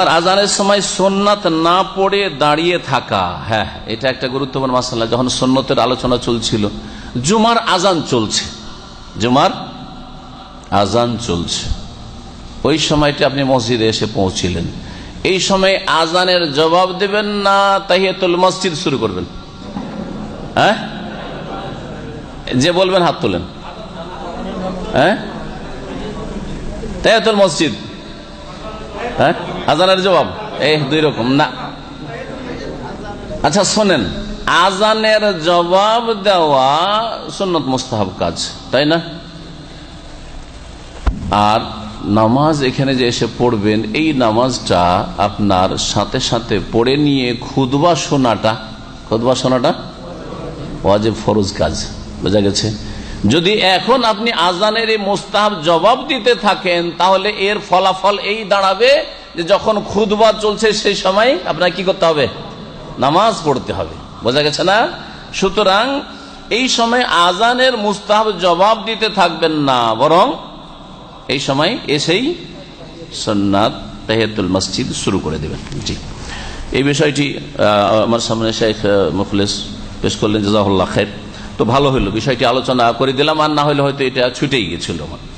আর আজানের সময় সোননাথ না পড়ে দাঁড়িয়ে থাকা হ্যাঁ এটা একটা গুরুত্বপূর্ণ মাসাল্লাহ যখন সন্ন্যতের আলোচনা চলছিল, জুমার আজান চলছে। জুমার আজান চলছে। ওই সময়টি আপনি মসজিদে এসে পৌঁছিলেন। এই সময় আজানের জবাব দেবেন না, তাহিয়াতুল মসজিদ শুরু করবেন। হ্যাঁ? যে বলবেন হাত তোলেন। হ্যাঁ? তাহিয়াতুল মসজিদ। হ্যাঁ? আজানের জবাব? এই দুই রকম, না। আচ্ছা শোনেন, আজানের জবাব দেওয়া সুন্নত মুস্তাহাব কাজ, তাই না? আর নামাজ এখানে যে এসে পড়বেন, এই নামাজটা আপনার সাথে সাথে পড়ে নিয়ে খুদবা শোনাটা খুদবা শোনাটা ওয়াজেব ফরজ কাজ, বোঝা গেছে? যদি এখন আপনি আজানের এই মোস্তাহাব জবাব দিতে থাকেন তাহলে এর ফলাফল এই দাঁড়াবে যে যখন খুদবা চলছে সেই সময় আপনার কি করতে হবে? নামাজ পড়তে হবে। বোঝা গেছে না? সুতরাং এই সময় আজানের মুস্তাহাব জবাব দিতে থাকবেন না বরং এই সময় এসেই সন্ন্যাত তাহিয়াতুল মসজিদ শুরু করে দেবেন। জি। এই বিষয়টি আমার সামনে শেখ আহ, মুখলেস পেশ করলেন জাজাহুল্লাহ খের তো ভালো হইল, বিষয়টি আলোচনা করে দিলাম, আর না হলে হয়তো এটা ছুটেই গেছিল আমার।